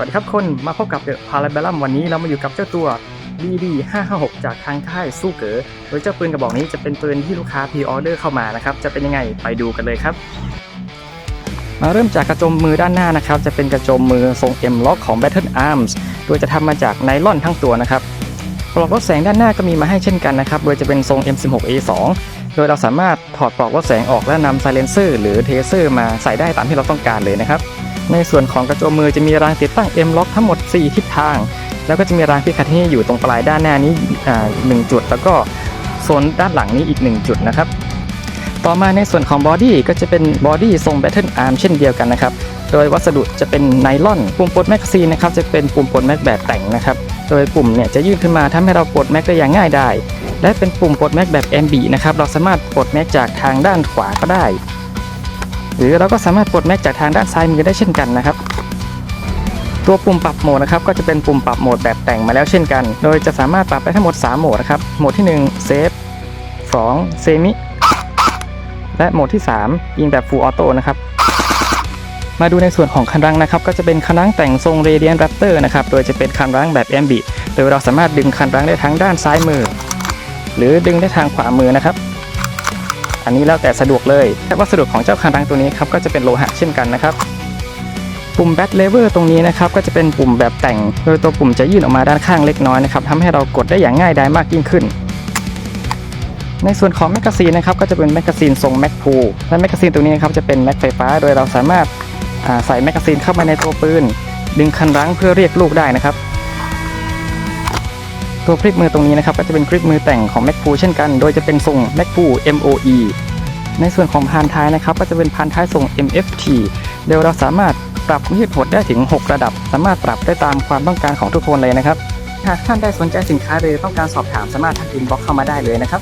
สวัสดีครับคนมาพบกับเดอะพาราเบลัมวันนี้เรามาอยู่กับเจ้าตัว BD 556 จากทางค่ายสู้เก๋อโดยเจ้าปืนกระบอกนี้จะเป็นปืนที่ลูกค้าพรีออเดอร์เข้ามานะครับ จะเป็นยังไงไปดูกันเลยครับ มาเริ่มจากกระจมมือด้านหน้านะครับ จะเป็นกระจมมือทรง M Lock ของ Battle Arms โดยจะทำมาจากไนลอนทั้งตัวนะครับปลอกลดแสงด้านหน้าก็มีมาให้เช่นกันนะครับ โดยจะเป็นทรง M16A2 โดยเราสามารถถอดปลอกลดแสงออกและนำไซเลนเซอร์หรือเทเซอร์มาใส่ได้ตามที่เราต้องการเลยนะครับ ในส่วนของกระโจมมือจะมีรางติดตั้ง M Lock ทั้งหมด 4 ทิศทาง แล้วก็จะมีรางพิคัที่อยู่ตรงปลายด้านหน้านี้หนึ่งจุด แล้วก็โซนด้านหลังนี้อีก 1 จุดนะครับ ต่อมาในส่วนของบอดี้ก็จะเป็นบอดี้ทรง Battle Arm เช่นเดียวกันนะครับ โดยวัสดุจะเป็นไนลอน ปุ่มปลดแมกกซีนนะครับจะเป็นปุ่มปลดแม็กแบบแต่งนะครับ โดยปุ่มเนี่ยจะยื่นขึ้นมาทำให้เราปลดแม็กได้อย่างง่ายได้และเป็นปุ่มปลดแม็กแบบ MB นะครับ เราสามารถปลดแม็กจากทางด้านขวาก็ได้ หรือเราก็สามารถปลดแม็กจากทางด้านซ้ายมือได้เช่นกันนะครับ ตัวปุ่มปรับโหมดนะครับก็จะเป็นปุ่มปรับโหมดแบบแต่งมาแล้วเช่นกัน โดยจะสามารถปรับได้ทั้งหมด 3 โหมดนะครับ โหมดที่1เซฟ2เซมิและโหมดที่ 3 ยิงแบบ Full Auto นะครับมาดูในส่วนของคันรังนะครับ ก็จะเป็นคันรังแต่งทรง Radiant Raptor นะครับ โดยจะเป็นคันรังแบบ MB โดยเราสามารถดึงคันรังได้ทั้งด้านซ้ายมือ หรือดึงได้ทางขวามือนะครับ อันนี้แล้วแต่สะดวกเลยและวัสดุของเจ้าคันรังตัวนี้ครับก็จะเป็นโลหะเช่นกันนะครับปุ่มแบ็ l เลเวอร์ตรงนี้นะครับก็จะเป็นปุ่มแบบแต่ง โดยตัวปุ่มจะยื่นออกมาด้านข้างเล็กน้อยนะครับทำให้เรากดได้อย่างง่ายดายมากยิ่งขึ้น ในส่วนของแมกกาซีนนะครับก็จะเป็นแมกกาซีนทรงแม็กพูและแมกกาซีนตัวนี้นะครับจะเป็นแม็กไฟฟ้า โดยเราสามารถใส่แมกกาซีนเข้ามาในตัวปืน ดึงคันรั้งเพื่อเรียกลูกได้นะครับ ตัวคลิปมือตรงนี้นะครับก็จะเป็นคลิปมือแต่งของแม็กพูเช่นกัน โดยจะเป็นทรงแม็กพู MOE ในส่วนของพานท้ายนะครับก็จะเป็นพานท้ายทรง MFT เดี๋ยวเราสามารถปรับยืดหดได้ถึง 6 ระดับ สามารถปรับได้ตามความต้องการของทุกคนเลยนะครับ หากท่านได้สนใจสินค้าหรือต้องการสอบถามสามารถทักอินบ็อกเข้ามาได้เลยนะครับ